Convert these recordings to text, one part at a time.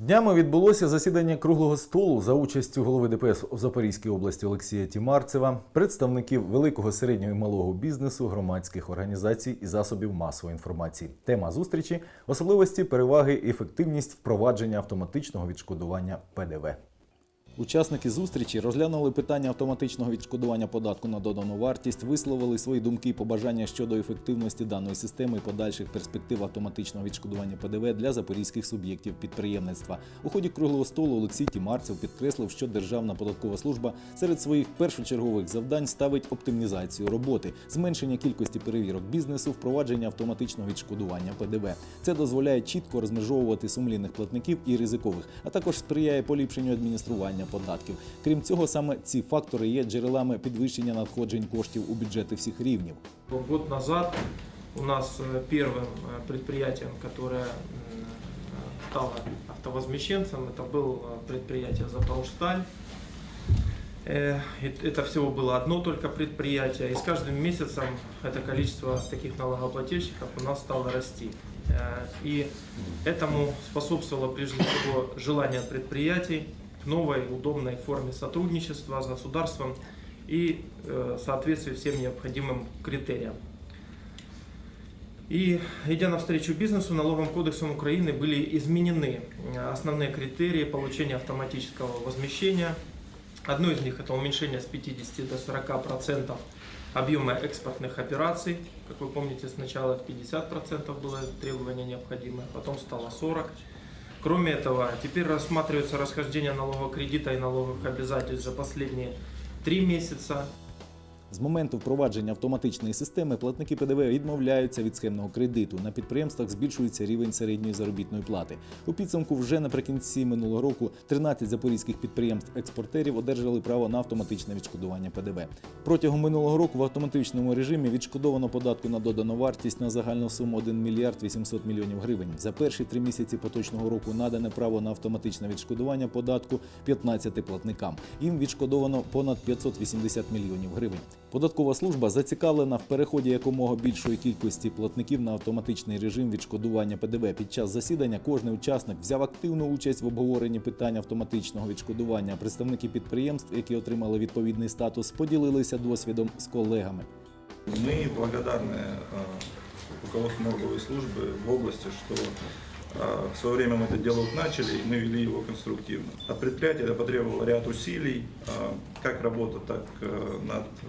Днями відбулося засідання круглого столу за участю голови ДПС у Запорізькій області Олексія Тімарцева, представників великого, середнього і малого бізнесу, громадських організацій і засобів масової інформації. Тема зустрічі особливості, переваги і ефективність впровадження автоматичного відшкодування ПДВ. Учасники зустрічі розглянули питання автоматичного відшкодування податку на додану вартість, висловили свої думки і побажання щодо ефективності даної системи і подальших перспектив автоматичного відшкодування ПДВ для запорізьких суб'єктів підприємництва. У ході круглого столу Олексій Тімарцев підкреслив, що Державна податкова служба серед своїх першочергових завдань ставить оптимізацію роботи, зменшення кількості перевірок бізнесу, впровадження автоматичного відшкодування ПДВ. Це дозволяє чітко розмежовувати сумлінних платників і ризикових, а також сприяє поліпшенню адміністрування податків. Крім цього, саме ці фактори є джерелами підвищення надходжень коштів у бюджети всіх рівнів. Год назад у нас э, первым э, предприятием, которое м, э, стало автовозмещенцем, это было предприятие «Запорожсталь». Э, и Это всего было одно только предприятие, и с каждым месяцем это количество таких налогоплательщиков у нас стало расти. Э, И этому способствовало прежде всего желание предприятий к новой удобной форме сотрудничества с государством и э, соответствии всем необходимым критериям. И идя навстречу бизнесу, налоговым кодексом Украины были изменены э, основные критерии получения автоматического возмещения. Одно из них это уменьшение с 50 до 40 процентов объема экспортных операций. Как вы помните, сначала 50 процентов было требование необходимое, потом стало 40. Кроме этого, теперь рассматривается расхождение налогового кредита и налоговых обязательств за последние три месяца. З моменту впровадження автоматичної системи платники ПДВ відмовляються від схемного кредиту. На підприємствах збільшується рівень середньої заробітної плати. У підсумку вже наприкінці минулого року 13 запорізьких підприємств-експортерів одержали право на автоматичне відшкодування ПДВ. Протягом минулого року в автоматичному режимі відшкодовано податку на додану вартість на загальну суму 1 мільярд 800 мільйонів гривень. За перші три місяці поточного року надане право на автоматичне відшкодування податку 15 платникам. Їм відшкодовано понад 580 мільйонів гривень. Податкова служба зацікавлена в переході якомога більшої кількості платників на автоматичний режим відшкодування ПДВ. Під час засідання кожний учасник взяв активну участь в обговоренні питань автоматичного відшкодування. Представники підприємств, які отримали відповідний статус, поділилися досвідом з колегами. Мы благодарны э, руководству налоговой службы в области, что э, в свое время мы это дело вот начали, и мы вели его конструктивно. От предприятия это потребовало ряд усилий, э, как работа, так э, над э,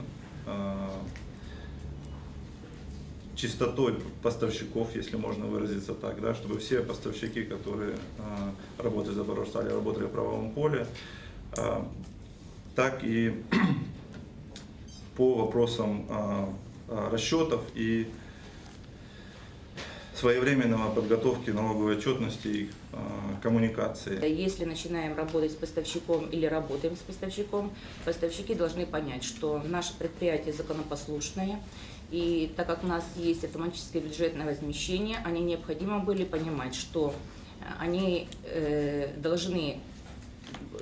чистотой поставщиков, если можно выразиться так, да, чтобы все поставщики, которые э, работают за Запорожстали, работали в правовом поле, э, так и по вопросам а, а, расчетов и своевременного подготовки налоговой отчетности и а, коммуникации. Если начинаем работать с поставщиком или работаем с поставщиком, поставщики должны понять, что наше предприятие законопослушное, и так как у нас есть автоматическое бюджетное возмещение, они необходимо были понимать, что э, они э, должны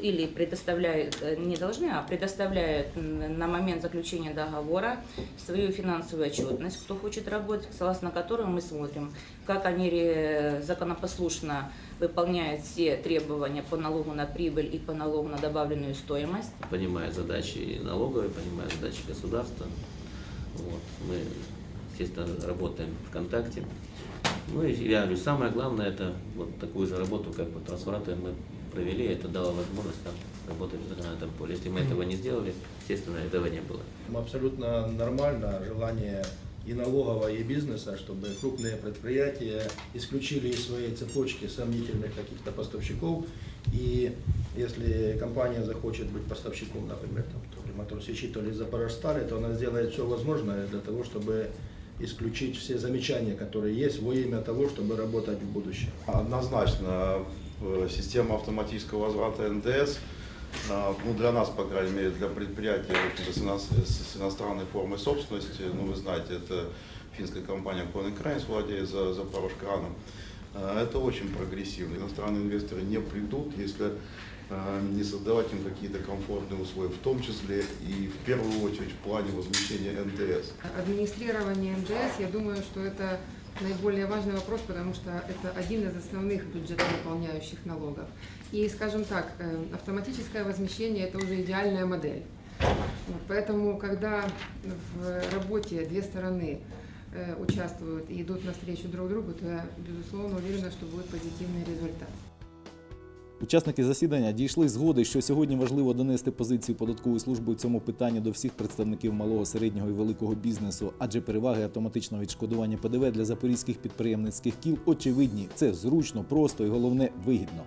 или предоставляют, э, не должны, а предоставляют на момент заключения договора свою финансовую отчетность, кто хочет работать, согласно которой мы смотрим, как они законопослушно выполняют все требования по налогу на прибыль и по налогу на добавленную стоимость. понимая задачи налоговой, понимая задачи государства. Вот. Мы, естественно, работаем в контакте. Ну и я говорю, самое главное, это вот такую же работу, как вот трансформаторы мы провели, это дало возможность там работать в этом поле. Если мы этого не сделали, естественно, этого не было. Абсолютно нормально желание и налогового, и бизнеса, чтобы крупные предприятия исключили из своей цепочки сомнительных каких-то поставщиков. И если компания захочет быть поставщиком, например, там, то ли Моторсечи, то ли Запорожстали, то она сделает все возможное для того, чтобы исключить все замечания, которые есть во имя того, чтобы работать в будущем. Однозначно, э, система автоматического возврата НДС, ну, для нас, по крайней мере, для предприятия с, ино- с иностранной формой собственности, ну, вы знаете, это финская компания Коненкрайнс владеет за, Запорожкраном, А, это очень прогрессивно. Иностранные инвесторы не придут, если а, не создавать им какие-то комфортные условия, в том числе и в первую очередь в плане возмещения НДС. Администрирование НДС, я думаю, что это наиболее важный вопрос, потому что это один из основных бюджетовыполняющих налогов. И, скажем так, э, автоматическое возмещение – это уже идеальная модель. Поэтому, когда в работе две стороны участвуют и идут навстречу друг другу, то я, безусловно, уверена, что будет позитивный результат. Учасники засідання дійшли згоди, що сьогодні важливо донести позицію податкової служби у цьому питанні до всіх представників малого, середнього і великого бізнесу, адже переваги автоматичного відшкодування ПДВ для запорізьких підприємницьких кіл очевидні. Це зручно, просто і головне вигідно.